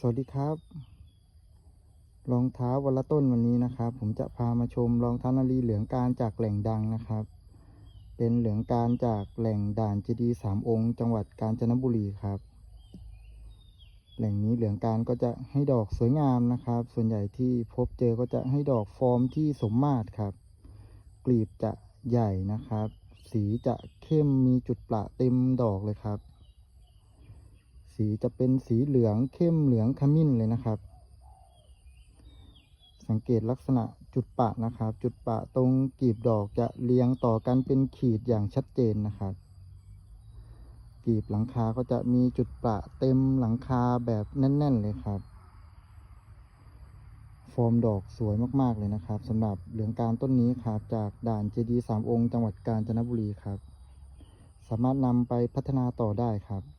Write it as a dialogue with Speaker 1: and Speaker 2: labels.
Speaker 1: สวัสดีครับ รองเท้าวันละต้นวันนี้นะครับ ผมจะพามาชมรองเท้านาลีเหลืองการจากแหล่งดังนะครับ เป็นเหลืองการจากแหล่งด่านเจดีสามองค์ จังหวัดกาญจนบุรีครับ แหล่งนี้เหลืองการก็จะให้ดอกสวยงามนะครับ ส่วนใหญ่ที่พบเจอก็จะให้ดอกฟอร์มที่สมมาตรครับ กลีบจะใหญ่นะครับ สีจะเข้มมีจุดประเต็มดอกเลยครับ สีจะเป็นสีเหลืองเข้มเหลืองขมิ้นเลยนะครับ สังเกตลักษณะจุดปะนะครับ จุดปะตรงกลีบดอกจะเรียงต่อกันเป็นขีดอย่างชัดเจนนะครับกลีบหลังคาก็จะมีจุดปะเต็มหลังคาแบบแน่น ๆ เลยครับ ฟอร์มดอกสวยมากๆเลยนะครับสำหรับเหลืองการต้นนี้ครับ จากด่านเจดีสามองค์จังหวัดกาญจนบุรีครับ สามารถนำไปพัฒนาต่อได้ครับ